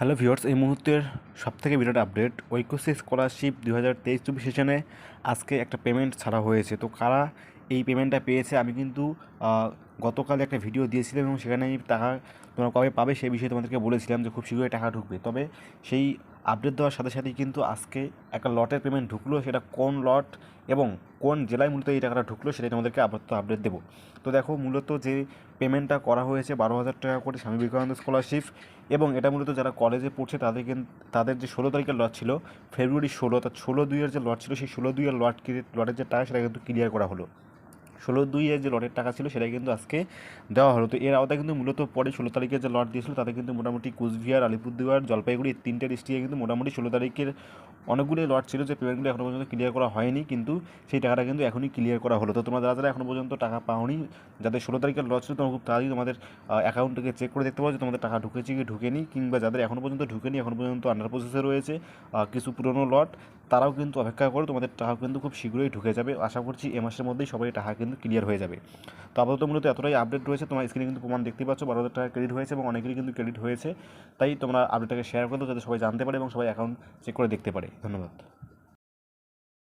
Hello viewers এই মুহূর্তের সবথেকে বিরাট আপডেট ঐক্যশ্রী স্কলারশিপ দু হাজার তেইশ চব্বিশ সেশনে আজকে একটা পেমেন্ট ছাড়া হয়েছে। তো কারা এই পেমেন্টটা পেয়েছে আমি কিন্তু গতকাল একটা ভিডিও দিয়েছিলাম এবং সেখানে আমি টাকা তোমরা কবে পাবে সেই বিষয়ে তোমাদেরকে বলেছিলাম যে খুব শীঘ্রই টাকা ঢুকবে। তবে সেই আপডেট দেওয়ার সাথে সাথেই কিন্তু আজকে একটা লটের পেমেন্ট ঢুকলো, সেটা কোন লট এবং কোন জেলায় মূলত এই টাকাটা ঢুকলো সেটাই তোমাদেরকে আপাতত আপডেট দেবো। তো দেখো মূলত যে পেমেন্টটা করা হয়েছে বারো হাজার টাকা করে স্বামী বিবেকানন্দ স্কলারশিপ এবং এটা মূলত যারা কলেজে পড়ছে তাদের কিন্তু তাদের যে ষোলো তারিখের লট ছিল ফেব্রুয়ারি ষোলো, অর্থাৎ ষোলো দুইয়ের যে লট ছিল, সেই ষোলো দুইয়ের লট লটের যে টাকা সেটা কিন্তু ক্লিয়ার করা হলো। ষোলো দুইয়ের যে লটের টাকা ছিল সেটা কিন্তু আজকে দেওয়া হলো। তো এর আওতায় কিন্তু মূলত পরে ষোলো তারিখে যে লট দিয়েছিল, তাতে কিন্তু মোটামুটি কুচবিহার, আলিপুরদুয়ার, জলপাইগুড়ি তিনটে ডিস্ট্রিক্টে কিন্তু মোটামুটি ষোলো তারিখের অনেকগুলো লট ছিল যে পেমেন্টগুলি এখনও পর্যন্ত ক্লিয়ার করা হয়নি, কিন্তু সেই টাকাটা কিন্তু এখনই ক্লিয়ার করা হলো। তো তোমরা যারা যারা এখনও পর্যন্ত টাকা পাওনি, যাদের ষোলো তারিখের লট ছিল, তোমরা খুব তাড়াতাড়ি তোমাদের অ্যাকাউন্ট থেকে চেক করে দেখতে পারো যে তোমাদের টাকা ঢুকেছে কি ঢুকেনি, কিংবা যাদের এখনও পর্যন্ত ঢুকেনি এখনও পর্যন্ত আন্ডার প্রসেসে রয়েছে কিছু পুরনো লট। তারাও কিন্তু অপেক্ষা করে, তোমাদের টাকা কিন্তু খুব শীঘ্রই ঢুকে যাবে। আশা করছি এ মাসের মধ্যেই সবাই টাকা কিন্তু ক্লিয়ার হয়ে যাবে। তো আপাতত মূলত এতটাই আপডেট রয়েছে, তোমার স্ক্রিনে কিন্তু প্রমাণ দেখতে পাচ্ছ, বারো হাজার টাকা ক্রেডিট হয়েছে এবং অনেকেরই কিন্তু ক্রেডিট হয়েছে। তাই তোমরা আপডেটটাকে শেয়ার করে দাও, যাতে সবাই জানতে পারে এবং সবাই অ্যাকাউন্ট চেক করে দেখতে পারে। ধন্যবাদ।